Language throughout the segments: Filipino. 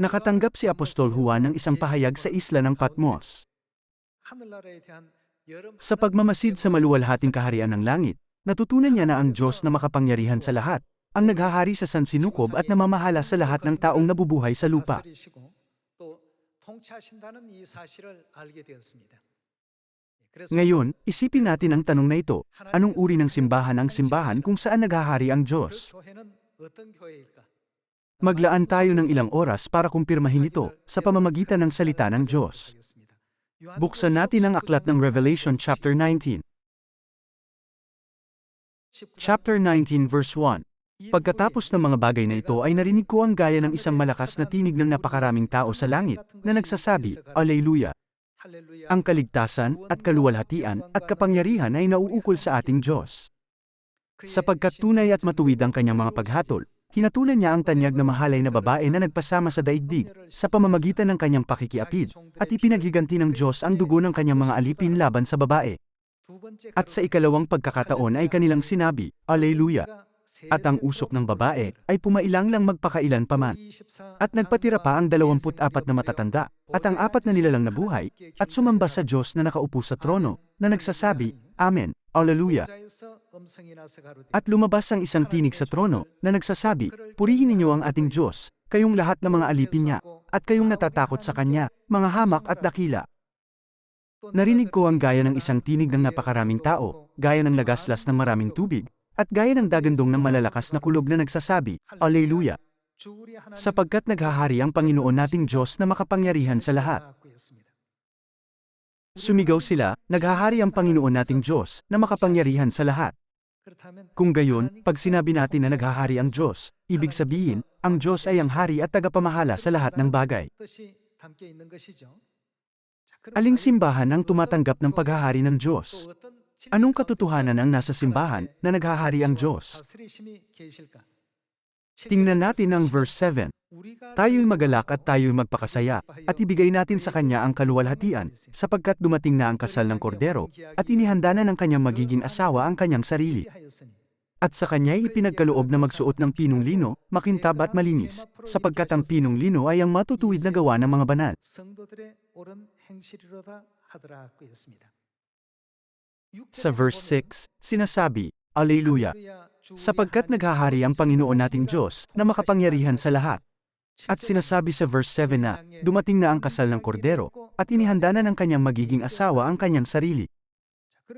Nakatanggap si Apostol Juan ng isang pahayag sa isla ng Patmos. Sa pagmamasid sa maluwalhating kaharian ng langit, natutunan niya na ang Diyos na makapangyarihan sa lahat, ang naghahari sa sansinukob at namamahala sa lahat ng taong nabubuhay sa lupa. Ngayon, isipin natin ang tanong na ito, anong uri ng simbahan ang simbahan kung saan naghahari ang Diyos? Maglaan tayo ng ilang oras para kumpirmahin ito sa pamamagitan ng salita ng Diyos. Buksan natin ang aklat ng Revelation chapter 19. Chapter 19 verse 1. Pagkatapos ng mga bagay na ito ay narinig ko ang gaya ng isang malakas na tinig ng napakaraming tao sa langit na nagsasabi, Alleluia! Ang kaligtasan at kaluwalhatian at kapangyarihan ay nauukol sa ating Diyos. Sapagkat tunay at matuwid ang kanyang mga paghatol, hinatulan niya ang tanyag na mahalay na babae na nagpasama sa daigdig sa pamamagitan ng kanyang pakikiapid, at ipinaghiganti ng Diyos ang dugo ng kanyang mga alipin laban sa babae. At sa ikalawang pagkakataon ay kanilang sinabi, Alleluia! At ang usok ng babae ay pumailang lang magpakailan paman. At nagpatira pa ang 24 na matatanda, at ang apat na nilalang na buhay, at sumamba sa Diyos na nakaupo sa trono, na nagsasabi, Amen, Alleluia. At lumabas ang isang tinig sa trono, na nagsasabi, Purihin ninyo ang ating Diyos, kayong lahat ng mga alipin niya, at kayong natatakot sa Kanya, mga hamak at dakila. Narinig ko ang gaya ng isang tinig ng napakaraming tao, gaya ng lagaslas ng maraming tubig, at gaya ng dagandong ng malalakas na kulog na nagsasabi, Alleluia! Sapagkat naghahari ang Panginoon nating Diyos na makapangyarihan sa lahat. Sumigaw sila, naghahari ang Panginoon nating Diyos na makapangyarihan sa lahat. Kung gayon, pag sinabi natin na naghahari ang Diyos, ibig sabihin, ang Diyos ay ang hari at tagapamahala sa lahat ng bagay. Aling simbahan ang tumatanggap ng paghahari ng Diyos? Anong katotohanan ang nasa simbahan na naghahari ang Diyos? Tingnan natin ang verse 7. Tayo'y magalak at tayo'y magpakasaya, at ibigay natin sa Kanya ang kaluwalhatian, sapagkat dumating na ang kasal ng kordero, at inihanda na ng kanyang magiging asawa ang kanyang sarili. At sa kanya'y ipinagkaloob na magsuot ng pinong lino, makintab at malinis, sapagkat ang pinong lino ay ang matutuwid na gawa ng mga banal. Sa verse 6, sinasabi, Alleluia! Sapagkat naghahari ang Panginoon nating Diyos na makapangyarihan sa lahat. At sinasabi sa verse 7 na, dumating na ang kasal ng kordero, at inihanda na ng kanyang magiging asawa ang kanyang sarili.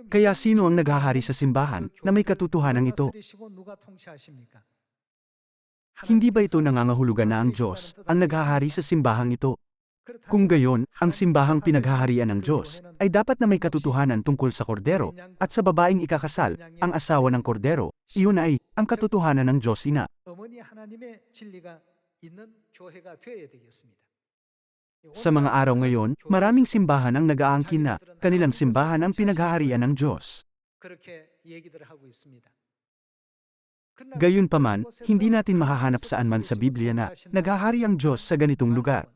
Kaya sino ang naghahari sa simbahan na may katotohanan ito? Hindi ba ito nangangahulugan na ang Diyos ang naghahari sa simbahang ito? Kung gayon, ang simbahang pinaghaharian ng Diyos ay dapat na may katotohanan tungkol sa kordero at sa babaeng ikakasal, ang asawa ng kordero, iyon ay ang katotohanan ng Diyos ina. Sa mga araw ngayon, maraming simbahan ang nag-aangkin na kanilang simbahan ang pinaghaharian ng Diyos. Gayunpaman, hindi natin mahahanap saan man sa Biblia na naghahari ang Diyos sa ganitong lugar.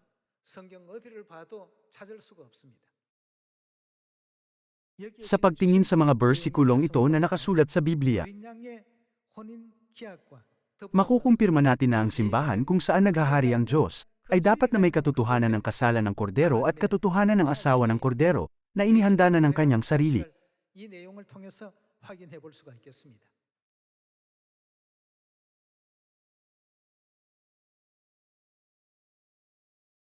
Sa pagtingin sa mga bersikulong ito na nakasulat sa Biblia, makukumpirma natin na ang simbahan kung saan naghahari ang Diyos ay dapat na may katotohanan ng kasalan ng kordero at katotohanan ng asawa ng kordero na inihanda na ng kanyang sarili.